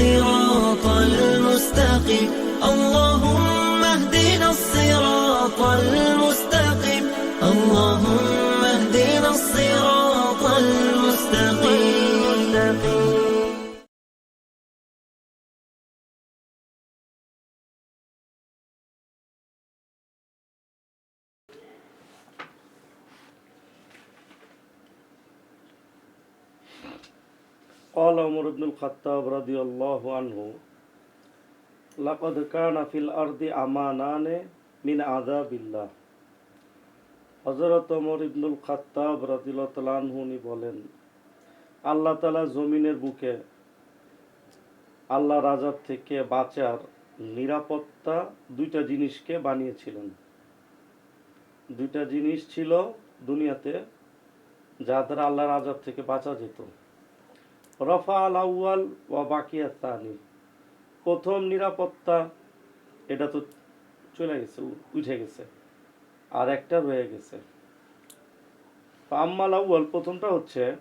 الصراط المستقيم. اللهم ইবনুল খাত্তাব আল্লাহ আনহু, লাকদ কানা ফিল আরদি আমানানে মিন আযাবিল্লাহ। হযরত ওমর ইবনুল খাত্তাব রাদিয়াল্লাহু আনহু বলেন, আল্লাহ তালা জমিনের বুকে আল্লাহ রাজার থেকে বাঁচার নিরাপত্তা দুইটা জিনিসকে বানিয়েছিলেন। দুইটা জিনিস ছিল দুনিয়াতে, যা দ্বারা আল্লাহর আজাব থেকে বাঁচা যেত। রফা আল আউয়াল ওয়া বাকিয়া তানি প্রথম নিরাপত্তা, এটা তো চলে গেছে উঠে গেছে। আর একটা রয়ে গেছে। আম্মাল আউয়াল, প্রথমটা হচ্ছে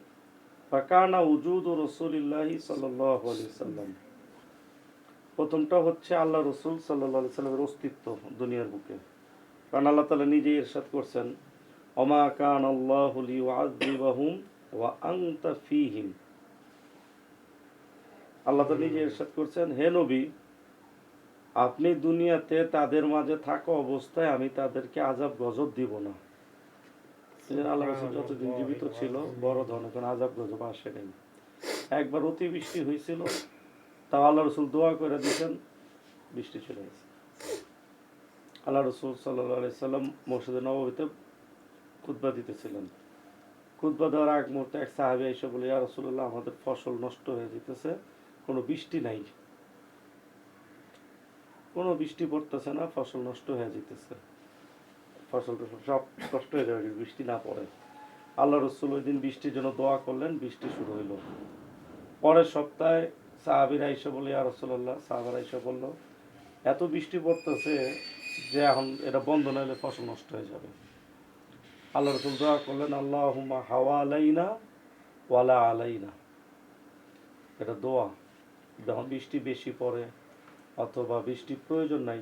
ফাকানা উজুদ ও রসুলিল্লাহি সাল্লাম। প্রথমটা হচ্ছে, আল্লাহ রসুল আলাইহি সাল্লামের অস্তিত্ব দুনিয়ার বুকে। কারণ আল্লাহ তাআলা নিজেই ইরশাদ করছেন অমা কান আল্লাহু লিউআযিবাহুম ওয়া আনতা ফীহিম। আল্লাহ তো নিজে ইরশাদ করছেন হে নবী আপনি দুনিয়াতে তাদের মাঝে থাকা অবস্থায় আমি তাদেরকে আজাব গজব দিব না। আল্লাহ রসুল যতদিন জীবিত ছিল বড় ধরনের কোনো আজাব গজব আসে নাই। একবার অতিবৃষ্টি হয়েছিল তা আল্লাহ রসুল দোয়া করে দিয়েছেন বৃষ্টি চলে গেছে। আল্লাহ রসুল সাল্লাহ সাল্লাম মসজিদে নবমীতে খুতবা দিতেছিলেন। খুতবা দেওয়ার আগ মুহূর্তে এক সাহাবি এসে বলে ইয়া রসুল্লাহ আমাদের ফসল নষ্ট হয়ে যেতেছে কোনো বৃষ্টি নাই। কোনো বৃষ্টি পড়তেছে না, ফসল নষ্ট হয়ে যেতেছে ফসল সব নষ্ট হয়ে যাবে বৃষ্টি না পড়ে। আল্লাহ রসুল ওই দিন বৃষ্টির জন্য দোয়া করলেন, বৃষ্টি শুরু হইল। পরের সপ্তাহে সাহাবির আইসা বলে ইয়া রসুল্লাহ সাহাবার আইসা বলল, এত বৃষ্টি পড়তেছে যে এখন এটা বন্ধ না হলে ফসল নষ্ট হয়ে যাবে। আল্লাহ রসুল দোয়া করলেন আল্লাহ হাওয়া আলাইনা ওয়ালা আলাইনা। এটা দোয়া। যখন বৃষ্টি বেশি পড়ে অথবা বৃষ্টি প্রয়োজন নাই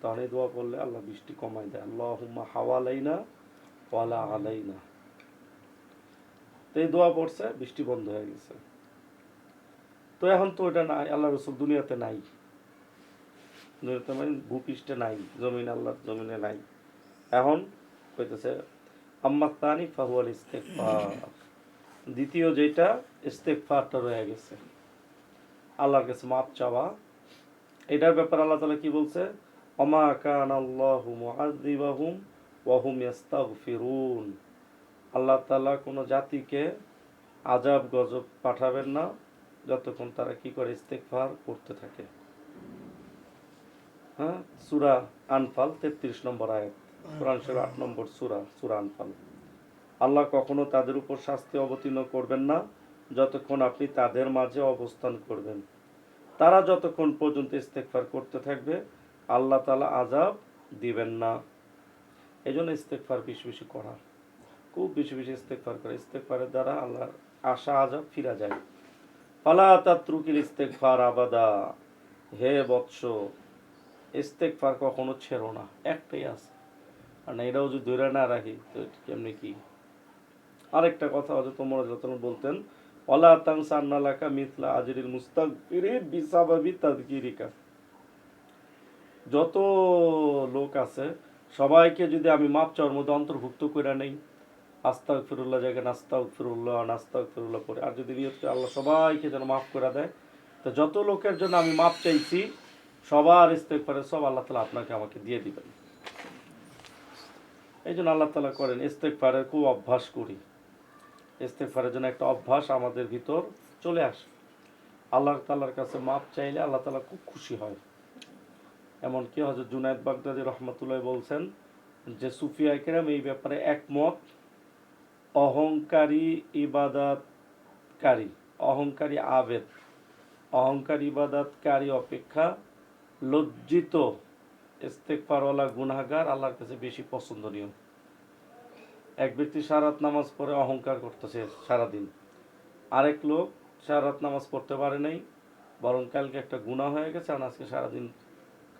তখন এই দোয়া করলে আল্লাহ বৃষ্টি কমাই দেয়। আল্লাহ হাওয়া আলাইনা ওয়ালা আলাইনা। তো এই দোয়া পড়ছে, বৃষ্টি বন্ধ হয়ে গেছে। তো এখন তো এটা নাই, আল্লাহ রসুল দুনিয়াতে নাই। দুনিয়াতে মানে ভূপৃষ্ঠে নাই, জমিন আল্লাহর জমিনে নাই। এখন কইতেছে, আম্মা তানি ফাহুয়াল ইস্তেকফার দ্বিতীয় যেটা ইস্তেকফারটা রয়ে গেছে। আল্লাহর কাছে মাপ চাওয়া। এটার ব্যাপারে আল্লাহ তালা কি বলছে? অমা কান আল্লাহু মুআযিবাহুম আল্লাহ তাআলা কোনো জাতিকে আজাব গজব পাঠাবেন না যতক্ষণ তারা কি করে? ইস্তেকফার করতে থাকে। হ্যাঁ? সূরা আনফাল 33 নম্বর আয়াত। কোরআন শরীফ 8 নম্বর সূরা সূরা আনফাল। আল্লাহ কখনো তাদের উপর শাস্তি অবতীর্ণ করবেন না। যতক্ষণ আপনি তাদের মাঝে অবস্থান করবেন। তারা যতক্ষণ পর্যন্ত ইস্তেকফার করতে থাকবে, আল্লাহ তালা আজাব দিবেন না। এই জন্য ইস্তেকফার বেশি বেশি করা। খুব বেশি বেশি ইস্তেকফার করে। ইস্তেকফারের দ্বারা আল্লাহর আশা আজাব ফিরা যায়। ফালা তাত্রুকিল ইস্তেকফার আবাদা। হে বৎস ইস্তেকফার কখনো ছেড়ো না। একটাই আছে। আর এটাও যদি ধরে না রাখি, তো কেমনি কি? আরেকটা কথা হয়তো তোমরা যত বলতেন ওলা তাংসা আন্নালাকা মিথলা আজরিল মুস্তাগফিরিন বিসাবাবি যত লোক আছে, সবাইকে যদি আমি মাপ চাওয়ার মধ্যে অন্তর্ভুক্ত করে নেই আস্তাক ফিরুল্লাহ জায়গায় নাস্তাক ফিরুল্লাহ নাস্তাক ফিরুল্লাহ করে আর যদি নিয়ত আল্লাহ সবাইকে যেন মাফ করে দেয়, তো যত লোকের জন্য আমি মাপ চাইছি, সবার ইস্তেকফারে সব আল্লাহ তালা আপনাকে আমাকে দিয়ে দিবেন। এই জন্য আল্লাহ তালা করেন ইস্তেকফারের খুব অভ্যাস করি। ইস্তেকফারের জন্য একটা অভ্যাস আমাদের ভিতর চলে আসে। আল্লাহ তালার কাছে মাপ চাইলে আল্লাহ তালা খুব খুশি হয়। এমনকি হজরত জুনায়দ বাগদাদি রহমতুল্লাহ বলছেন যে, সুফিয়া কেরাম এই ব্যাপারে একমত, অহংকারী ইবাদতকারী, অহংকারী আবেদ, অহংকারী ইবাদাতকারী অপেক্ষা লজ্জিত ইস্তেকফারওয়ালা গুনাহগার আল্লাহর কাছে বেশি পছন্দনীয়। এক ব্যক্তি সারাত নামাজ পড়ে অহংকার করতেছে সারাদিন। আরেক লোক সারাত নামাজ পড়তে পারে নাই, বরং কালকে একটা গুণা হয়ে গেছে আর আজকে সারাদিন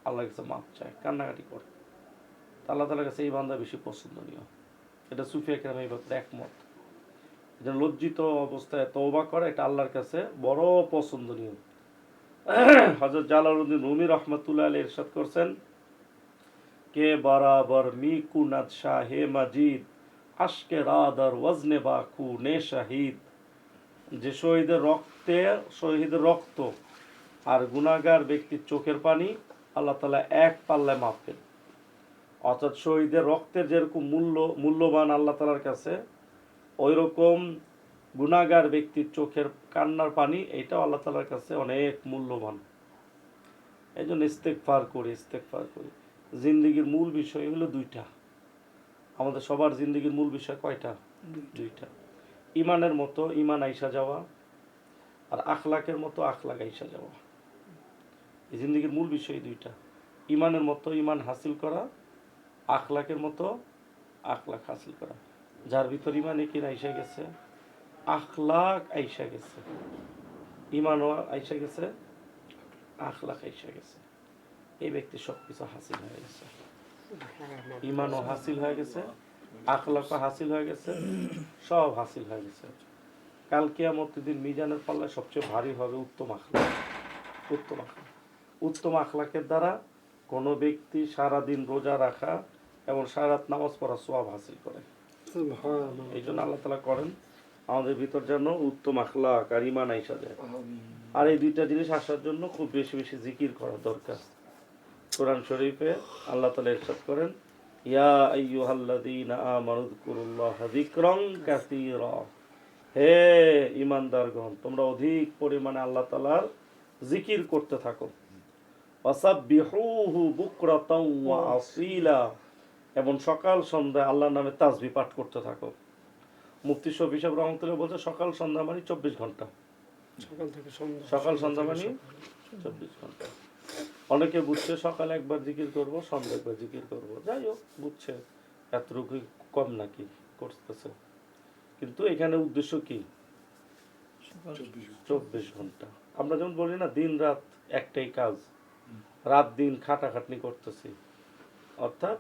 আল্লাহ কাছে মাপ চায়, কান্নাকাটি করে। আল্লাহ তালার কাছে এই বান্ধা বেশি পছন্দনীয়। এটা সুফিয়া কেরাম এই ব্যাপারে একমত। যে লজ্জিত অবস্থায় তওবা করে, এটা আল্লাহর কাছে বড় পছন্দনীয়। হজরত জালালউদ্দিন রুমি রহমতুল্লাহ আলী ইরশাদ করছেন, কে বরাবর মি কুনাদ শাহে মাজিদ আশকে রাদার ওয়াজনে বাকু নে শাহিদ। যে শহীদের রক্তে, শহীদের রক্ত আর গুনাগার ব্যক্তির চোখের পানি আল্লাহ তালা এক পাল্লায় মাপেন অর্থাৎ শহীদের রক্তের যেরকম মূল্য, মূল্যবান আল্লাহ তালার কাছে ওই রকম গুনাগার ব্যক্তির চোখের কান্নার পানি এটাও আল্লাহ তালার কাছে অনেক মূল্যবান। এই জন্য ইস্তেকফার করি ইস্তেকফার করি। জিন্দিগির মূল বিষয় হলো দুইটা। আমাদের সবার জিন্দগির মূল বিষয় কয়টা? দুইটা। ইমানের মতো ইমান আইসা যাওয়া আর আখলাকের মতো আখলাক আইসা যাওয়া। এই জিন্দগির মূল বিষয় দুইটা। ইমানের মতো ইমান হাসিল করা আখলাকের মতো আখলাক হাসিল করা। যার ভিতর ইমান একিন আইসা গেছে আখলাক আইসা গেছে। ইমানও আইসা গেছে আখলাক আইসা গেছে। এই ব্যক্তি সব কিছু হাসিল হয়ে গেছে। ইমানও হাসিল হয়ে গেছে আখলাকও হাসিল হয়ে গেছে সব হাসিল হয়ে গেছে। কাল কিয়ামতের দিন মিজানের পাল্লায় সবচেয়ে ভারী হবে উত্তম আখলাক উত্তম আখলাক উত্তম আখলাকের দ্বারা কোনো ব্যক্তি সারা দিন রোজা রাখা এবং সারাত নামাজ পড়া সোয়াব হাসিল করে। এই জন্য আল্লাহ তালা করেন আমাদের ভিতর যেন উত্তম আখলাক আর ইমান আইসা যায়। আর এই দুইটা জিনিস আসার জন্য খুব বেশি বেশি জিকির করা দরকার। কোরআন শরীফে আল্লাহ তালা ইরশাদ করেন ইয়া আইয়ুহাল্লাযীনা আমানু যকুরুল্লাহ যিকরান কাসীরা। হে ঈমানদারগণ তোমরা অধিক পরিমাণে আল্লাহ তাআলার জিকির করতে থাকো। ওয়াসাব্বিহুহু বুকরাতাও ওয়া আসীলা। এবং সকাল সন্ধ্যায় আল্লাহর নামে তাজবি পাঠ করতে থাকো। মুফতি শফি সাহেব রহমতুল্লাহ বলছে সকাল সন্ধ্যা মানে চব্বিশ ঘণ্টা। সকাল থেকে সন্ধ্যা। সকাল সন্ধ্যা মানে চব্বিশ ঘণ্টা। অনেকে বুঝছে সকালে একবার জিকির করব সন্ধ্যা একবার জিকির করব। যাই হোক বুঝছে এতটুকু কম নাকি করতেছে। কিন্তু এখানে উদ্দেশ্য কি? চব্বিশ ঘণ্টা। আমরা যেমন বলি না দিন রাত একটাই কাজ। রাত দিন খাটাখাটনি করতেছি। অর্থাৎ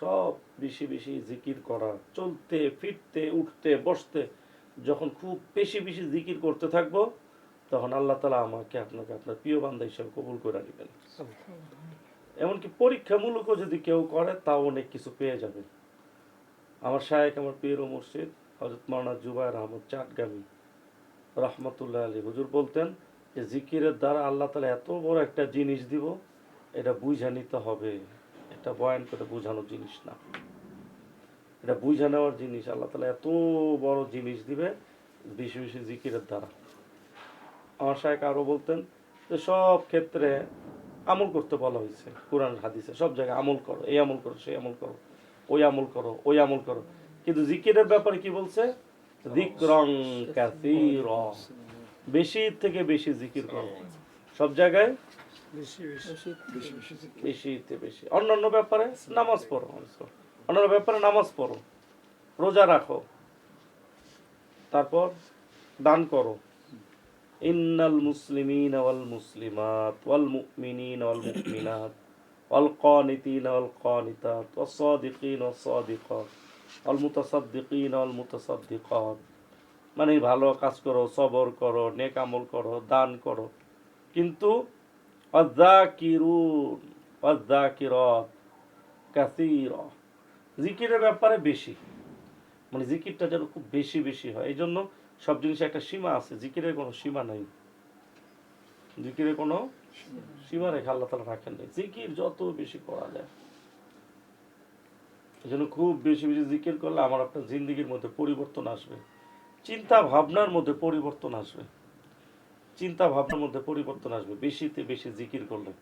সব বেশি বেশি জিকির করা চলতে ফিরতে উঠতে বসতে যখন খুব বেশি বেশি জিকির করতে থাকব তখন আল্লাহ তালা আমাকে আপনাকে আপনার প্রিয় বান্ধা হিসেবে কবুল করে নেবেন। এমনকি পরীক্ষামূলকও যদি কেউ করে, তাও অনেক কিছু পেয়ে যাবে। আমার শায়েক, আমার প্রিয় মুর্শিদ হজরত মাওলানা জুবাইর আহমদ চাটগামী রহমতুল্লাহ আলী হুজুর বলতেন যে জিকিরের দ্বারা আল্লাহ তালা এত বড় একটা জিনিস দিব, এটা বুঝা নিতে হবে। এটা বয়ান করে বোঝানোর জিনিস না। এটা বুঝা নেওয়ার জিনিস, আল্লাহ তালা এত বড় জিনিস দিবে, বেশি বেশি জিকিরের দ্বারা। আমার শাহেক আরও বলতেন যে সব ক্ষেত্রে আমল করতে বলা হয়েছে কোরআন হাদিসে। সব জায়গায় আমল করো এই আমল করো সেই আমল করো ওই আমল করো ওই আমল করো। কিন্তু জিকিরের ব্যাপারে কি বলছে? যিকরং কাসীরা। বেশি থেকে বেশি জিকির করো। সব জায়গায়? বেশি বেশি। বেশি বেশি বেশিতে বেশি অন্যান্য ব্যাপারে নামাজ পড়ো। অন্যান্য ব্যাপারে নামাজ পড়ো। রোজা রাখো। তারপর দান করো। ইন্নাল মুসলিমিন ওয়াল মুসলিমাত, ওয়াল মুমিনিন ওয়াল মুমিনাত, ওয়াল ওয়াস সাদিকাত, ওয়াল মুতাসাদ্দিকিন ওয়াল মুতাসাদ্দিকাত। মানে ভালো কাজ করো, সবর করো, নেক আমল করো, দান করো। কিন্তু অজাকিরুন অজাকিরত কাসির। জিকিরের ব্যাপারে বেশি। মানে জিকিরটা যেন খুব বেশি বেশি হয়। এই জন্য সব জিনিসের একটা সীমা আছে, জিকিরের কোনো সীমা নাই। জিকিরের কোনো সীমা রেখে আল্লাহ তালা রাখেন নাই। জিকির যত বেশি করা যায়। এই জন্য খুব বেশি বেশি জিকির করলে আমার আপনার জিন্দিগির মধ্যে পরিবর্তন আসবে। চিন্তা ভাবনার মধ্যে পরিবর্তন আসবে। চিন্তা ভাবনার মধ্যে পরিবর্তন আসবে, বেশিতে বেশি জিকির করলে।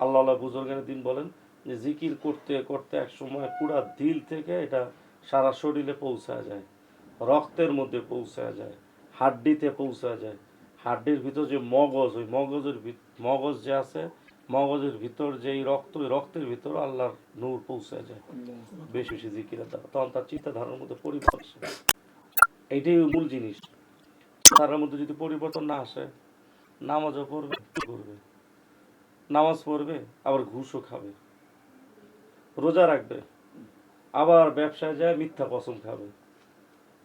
আল্লাহ আল্লাহ বুজুর্গের দিন বলেন যে, জিকির করতে করতে এক সময় পুরা দিল থেকে এটা সারা শরীরে পৌঁছা যায়। রক্তের মধ্যে পৌঁছা যায় হাড্ডিতে পৌঁছা যায়। হাড্ডির ভিতর যে মগজ ওই মগজের মগজ যে আছে মগজের ভিতর যে রক্ত ওই রক্তের ভিতর আল্লাহর নূর পৌঁছা যায়। বেশি বেশি জিকিরের দ্বারা তখন তার চিন্তাধারার মধ্যে পরিবর্তন। এইটাই মূল জিনিস। তার মধ্যে যদি পরিবর্তন না আসে নামাজও পড়বে করবে নামাজ পড়বে আবার ঘুষও খাবে। রোজা রাখবে। আবার ব্যবসায় যায় মিথ্যা কসম খাবে।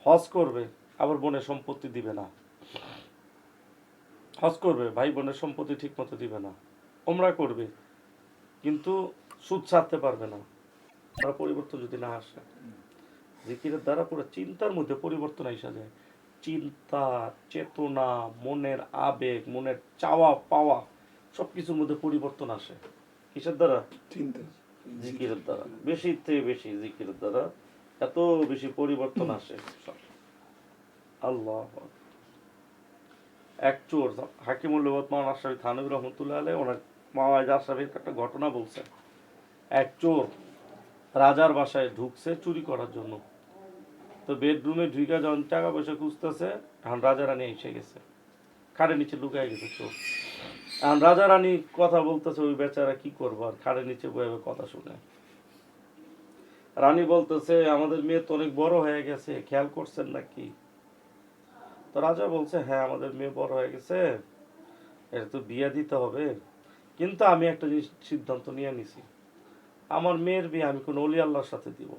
হজ করবে আবার বোনের সম্পত্তি দিবে না। হজ করবে ভাই বোনের সম্পত্তি ঠিক মতো দিবে না। ওমরা করবে কিন্তু সুদ ছাড়তে পারবে না। তার পরিবর্তন যদি না আসে জিকিরের দ্বারা পুরো চিন্তার মধ্যে পরিবর্তন আসা যায়। চিন্তা চেতনা মনের আবেগ মনের চাওয়া পাওয়া সব কিছুর মধ্যে পরিবর্তন আসে। কিসের দ্বারা? চিন্তা। জিকিরের দ্বারা। বেশি থেকে বেশি জিকিরের দ্বারা এত বেশি পরিবর্তন আসে। আল্লাহ এক চোর হাকিমুল মাওলানা আশরাফি থানবী রহমতুল্লাহ আলাই ওনার মাওয়াজ আশরাফির একটা ঘটনা বলছে। এক চোর রাজার বাসায় ঢুকছে চুরি করার জন্য। তো বেডরুমে ঢুকে যখন টাকা পয়সা খুঁজতেছে এখন রাজা রানী এসে গেছে। খাড়ের নিচে লুকায় গেছে চোর। এখন রাজা রানী কথা বলতেছে ওই বেচারা কি করব? আর খাড়ের নিচে বয়ে কথা শুনে রানী বলতেছে, আমাদের মেয়ে তো অনেক বড় হয়ে গেছে, খেয়াল করছেন নাকি? তো রাজা বলছে হ্যাঁ আমাদের মেয়ে বড় হয়ে গেছে এটা তো বিয়ে দিতে হবে। কিন্তু আমি একটা জিনিস সিদ্ধান্ত নিয়ে নিছি। আমার মেয়ের বিয়ে আমি কোনো অলি আল্লাহর সাথে দিব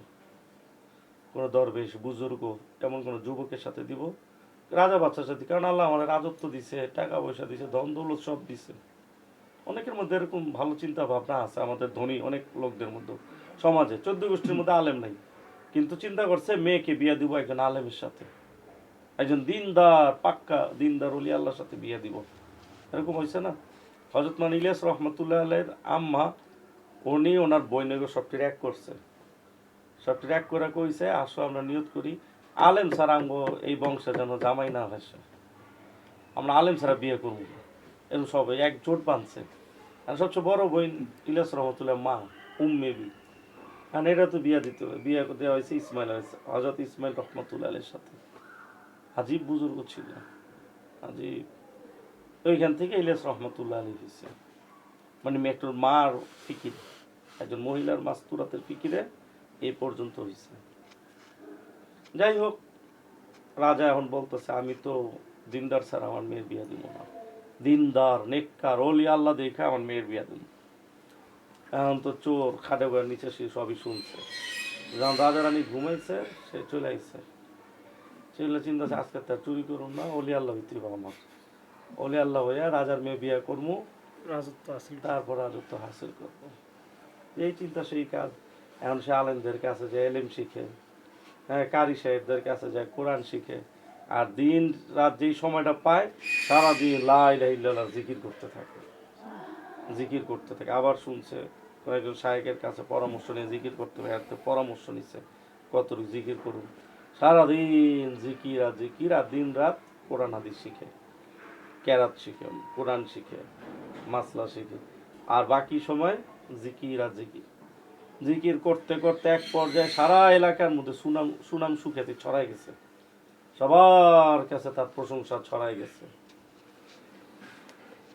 কোনো দরবেশ, বুজুর্গ, এমন কোনো যুবকের সাথে দিব। রাজা বাচ্চার সাথে, কারণ আল্লাহ আমাদের রাজত্ব দিছে, টাকা পয়সা দিছে, ধন দৌলত সব দিছে। অনেকের মধ্যে এরকম ভালো চিন্তা ভাবনা আছে, আমাদের ধনী অনেক লোকদের মধ্যে। সমাজে। চোদ্দ গোষ্ঠীর মধ্যে আলেম নাই। কিন্তু চিন্তা করছে, মেয়েকে বিয়ে দিব একজন আলেমের সাথে। একজন দিনদার, পাক্কা দিনদার অলি আল্লাহর সাথে বিয়ে দিব। এরকম হয়েছে না? হজরত মান ইলিয়াস রহমতুল্লাহ আলের আম্মা, উনি ওনার বইনগর সবটি ট্র্যাক করছে। সবটি ট্র্যাক করে কইছে, আসো আমরা নিয়ত করি, আলেম ছাড়া আঙ্গ এই বংশে যেন জামাই না আসে। আমরা আলেম ছাড়া বিয়ে করব এরকম সব এক জোট বাঁধছে। আর সবচেয়ে বড় বই ইলিয়াস রহমতুল্লাহ মা উম্মেবি কারণ এটা তো বিয়া দিতে হবে। বিয়ে দেওয়া হয়েছে ইসমাইল হয়েছে হজরত ইসমাইল রহমতুল্লাহ সাথে। হাজিব বুজুর্গ ছিল। হাজিব ওইখান থেকে ইলিয়াস রহমতুল্লাহ আলী হয়েছে মানে মেয়েটার মার ফিকির, একজন মহিলার মাস্তুরাতের ফিকিরে এই পর্যন্ত হয়েছে যাই হোক, রাজা এখন বলতেছে, আমি তো দিনদার স্যার আমার মেয়ের বিয়া দিব না। দিনদার, নেককার, অলি আল্লাহ দেখে আমার মেয়ের বিয়া দিব এখন তো চোর খাটে বয়ার নিচে সে সবই শুনছে। যখন রাজা রানী ঘুমাইছে সে চলে আইছে। সেগুলো চিন্তা আছে আজকে তার চুরি করুন না অলি আল্লাহ ভিত্তি আমার। অলি আল্লাহ হইয়া রাজার মেয়ে বিয়ে করব রাজত্ব আছে তারপর রাজত্ব হাসিল করব। এই চিন্তা সেই কাজ। এখন সে আলেমদের কাছে যায় এলেম শিখে। হ্যাঁ কারি সাহেবদের কাছে যায় কোরআন শিখে। আর দিন রাত যেই সময়টা পায় সারাদিন লাই লাইল্লাহ জিকির করতে থাকে। জিকির করতে থাকে। আবার শুনছে কয়েকজন শায়েকের কাছে পরামর্শ নিয়ে জিকির করতে হবে একটা পরামর্শ নিচ্ছে কতটুকু জিকির করুন। সারাদিন জিকির আর জিকির আর দিন রাত কোরআন হাদিস শিখে ক্যারাত শিখে, কোরআন শিখে, মাসলা শিখে। আর বাকি সময় জিকির আর জিকির। জিকির করতে করতে এক পর্যায়ে সারা এলাকার মধ্যে সুনাম সুনাম সুখ্যাতি ছড়াই গেছে। সবার কাছে তার প্রশংসা ছড়াই গেছে।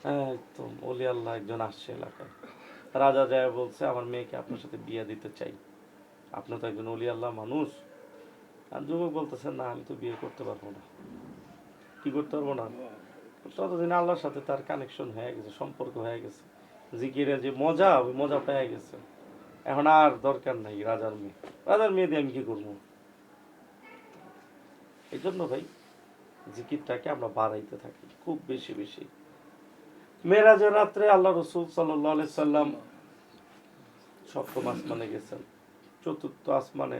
একদম, অলি আল্লাহ একজন আসছে এলাকায়। রাজা যায় বলছে, আমার মেয়েকে আপনার সাথে বিয়ে দিতে চাই। আপনি তো একজন অলি আল্লাহ মানুষ। আর যুবক বলতেছে, না, আমি তো বিয়ে করতে পারব না। কি করতে পারব না? ততদিন আল্লাহর সাথে তার কানেকশন হয়ে গেছে, সম্পর্ক হয়ে গেছে। জিকিরের যে মজা, ওই মজা পেয়ে গেছে। এখন আর দরকার নাই রাজার মেয়ে। রাজার মেয়ে দিয়ে আমি কি করব? এই জন্য ভাই, জিকিরটাকে আমরা বাড়াইতে থাকি, খুব বেশি বেশি। মেয়েরাজের রাত্রে আল্লাহ রসুল সাল্লাহ সাল্লাম সপ্তম আসমানে গেছেন। চতুর্থ আসমানে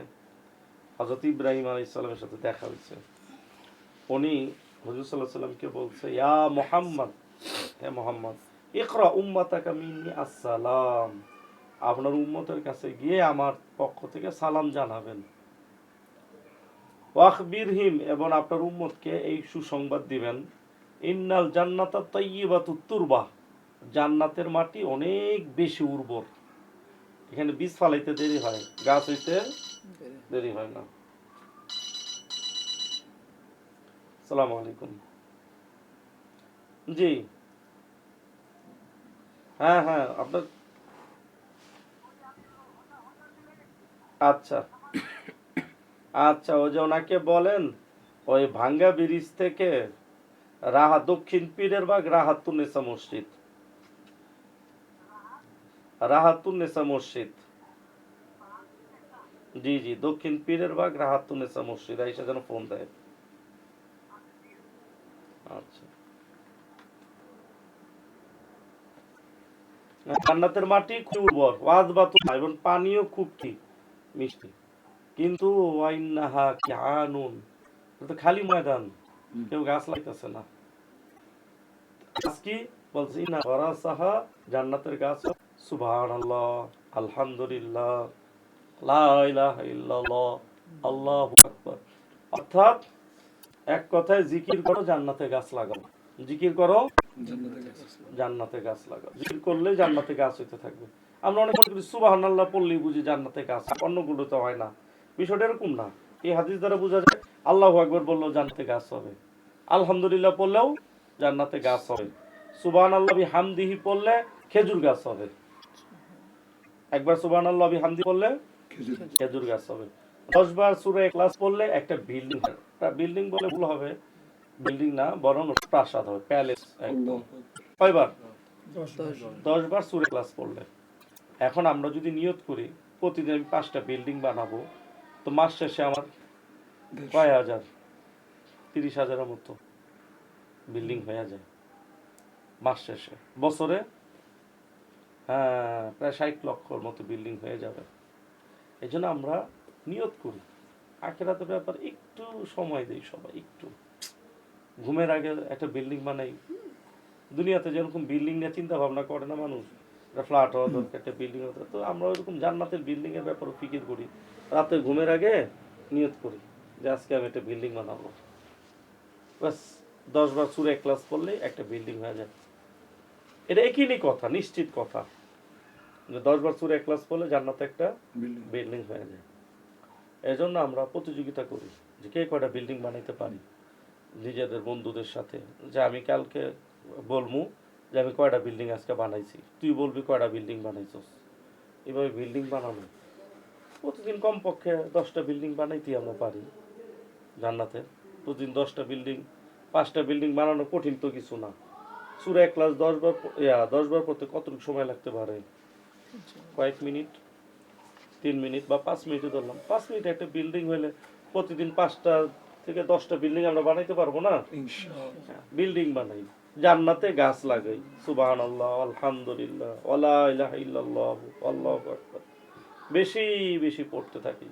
হজরত ইব্রাহিম আলী সাল্লামের সাথে দেখা হয়েছে। উনি হজরত সাল্লাহ সাল্লামকে বলছে, ইয়া মোহাম্মদ, হে মোহাম্মদ, ইকরা উম্মাতাকা মিন্নি আসসালাম। আপনার উম্মতের কাছে গিয়ে আমার পক্ষ থেকে সালাম জানাবেন। ওয়াকবিরহিম এবং আপনার উম্মতকে এই সুসংবাদ দিবেন। ইন্নাল জান্নাতা তৈবাতু তুরবা। জান্নাতের মাটি অনেক বেশি উর্বর। এখানে বীজ ফালাইতে দেরি হয়, গাছ হইতে দেরি হয় না। সালামু আলাইকুম। জি। হ্যাঁ হ্যাঁ আপনার আচ্ছা। আচ্ছা ওই যে ওনাকে বলেন, ওই ভাঙ্গা ব্রিজ থেকে রাহা দক্ষিণ পীরের বাগ রাহাতুন্নেসা মসজিদ। রাহাতুন্নেসা মসজিদ। জি জি, দক্ষিণ পীরের বাগ রাহাতুন্নেসা মসজিদ। আইসা যেন ফোন দেয়। আচ্ছা। মাটি খুব উর্বর, ওয়াজ বাতু এবং পানিও খুব ঠিক মিষ্টি। কিন্তু ওয়াইন্নাহা কিয়ানুন, এটা তো খালি ময়দান। কেউ গাছ লাগাইতেছে না। গাছ কি বলছি না সাহা জান্নাতের গাছ সুবহানাল্লাহ আলহামদুলিল্লাহ লা ইলাহা ইল্লাল্লাহ আল্লাহু আকবার। অর্থাৎ এক কথায় জিকির করো জান্নাতে গাছ লাগাও। জিকির করো জান্নাতে গাছ লাগাও। জিকির করলে জান্নাতে গাছ হইতে থাকবে। আমরা অনেক মনে করি সুবহানাল্লাহ পড়লেই বুঝি জান্নাতে গাছ অন্যগুলো তো হয় না। বিষয়টা এরকম না। এই হাদিস দ্বারা বোঝা যায় আল্লাহু আকবার বললেও জান্নাতে গাছ হবে। আলহামদুলিল্লাহ পড়লেও জান্নাতে গাছ হবে। সুবহান আল্লাহ হামদিহি পড়লে খেজুর গাছ হবে। একবার সুবহান আল্লাহ হামদি পড়লে খেজুর গাছ হবে। দশ বার সুরে ক্লাস পড়লে একটা বিল্ডিং বিল্ডিং বলে ভুল হবে। বিল্ডিং না, বরং প্রাসাদ হবে, প্যালেস একদম। কয়বার? দশ বার সুরে ক্লাস পড়লে। এখন আমরা যদি নিয়ত করি, প্রতিদিন আমি পাঁচটা বিল্ডিং বানাবো। তো মাস শেষে আমার কয় হাজার, তিরিশ হাজারের মতো বিল্ডিং হয়ে যায় মাস শেষে। বছরে হ্যাঁ প্রায় ষাট লক্ষর মতো বিল্ডিং হয়ে যাবে। এই জন্য আমরা নিয়ত করি। আখেরাতের ব্যাপার, একটু সময় দেই সবাই, একটু। ঘুমের আগে একটা বিল্ডিং বানাই। দুনিয়াতে যেরকম বিল্ডিং নিয়ে চিন্তা ভাবনা করে না মানুষ, একটা ফ্ল্যাট হওয়া দরকার, একটা বিল্ডিং হওয়া তো আমরা ওইরকম জান্নাতের বিল্ডিং এর ব্যাপারে ফিকির করি। রাতে ঘুমের আগে নিয়ত করি। যে আজকে আমি একটা বিল্ডিং বানাবো। ব্যাস দশ বার সুরে ক্লাস করলেই একটা বিল্ডিং হয়ে যায়। এটা একই কথা নিশ্চিত কথা। যে দশ বার সুরে ক্লাস করলে জান্নাতে একটা বিল্ডিং হয়ে যায়। এই জন্য আমরা প্রতিযোগিতা করি যে কে কয়টা বিল্ডিং বানাইতে পারি নিজেদের বন্ধুদের সাথে। যে আমি কালকে বলব যে আমি কয়টা বিল্ডিং আজকে বানাইছি। তুই বলবি কয়টা বিল্ডিং বানাইছস। এভাবে বিল্ডিং বানানো প্রতিদিন কমপক্ষে দশটা বিল্ডিং বানাইতেই আমরা পারি। জান্নাতে। প্রতিদিন দশটা বিল্ডিং পাঁচটা বিল্ডিং বানানো কঠিন তো কিছু না। সুরে এক ক্লাস দশ বার ইয়া দশ বার পড়তে কতটুকু সময় লাগতে পারে? কয়েক মিনিট তিন মিনিট বা পাঁচ মিনিটে ধরলাম। পাঁচ মিনিট একটা বিল্ডিং হলে প্রতিদিন পাঁচটা থেকে দশটা বিল্ডিং আমরা বানাইতে পারব না? বিল্ডিং বানাই। জান্নাতে গাছ লাগাই। সুবাহান আল্লাহ আলহামদুলিল্লাহ ইলাহা ইল্লাল্লাহ আল্লাহু আকবার। বেশি বেশি পড়তে থাকি।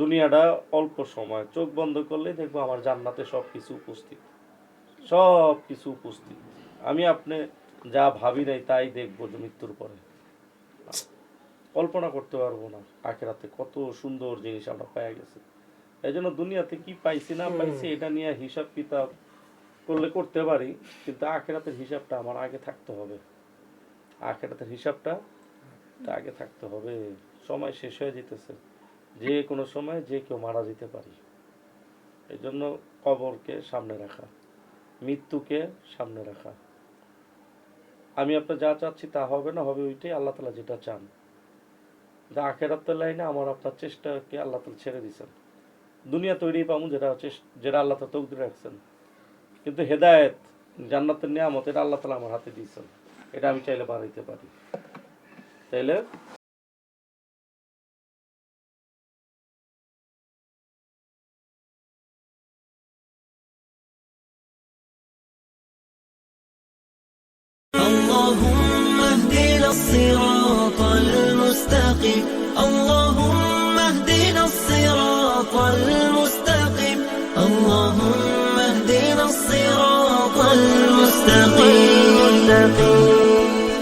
দুনিয়াটা অল্প সময় চোখ বন্ধ করলে দেখব আমার জান্নাতে সব কিছু উপস্থিত। সব কিছু উপস্থিত। আমি আপনি যা ভাবি নাই তাই দেখব যে মৃত্যুর পরে। কল্পনা করতে পারব না আখেরাতে কত সুন্দর জিনিস আমরা পাই গেছি। এই জন্য দুনিয়াতে কি পাইছি না পাইছি এটা নিয়ে হিসাব কিতাব করলে করতে পারি কিন্তু আখেরাতের হিসাবটা আমার আগে থাকতে হবে। আখেরাতের হিসাবটা আগে থাকতে হবে। সময় শেষ হয়ে যেতেছে। যে কোনো সময় যে কেউ মারা যেতে পারি। এই জন্য কবরকে সামনে রাখা, মৃত্যুকে সামনে রাখা। আমি আপনার যা চাচ্ছি তা হবে না, হবে ওইটাই আল্লাহ তালা যেটা চান। যা আখেরাতের লাইনে আমার আপনার চেষ্টাকে আল্লাহ তালা ছেড়ে দিয়েছেন। দুনিয়া তৈরি পাবো যেটা যেটা আল্লাহ তালা তৌদি রাখছেন। কিন্তু হেদায়েত, জান্নাতের নিয়ামত এটা আল্লাহ তালা আমার হাতে দিয়েছেন। এটা আমি চাইলে বাড়াইতে পারি। তাইলে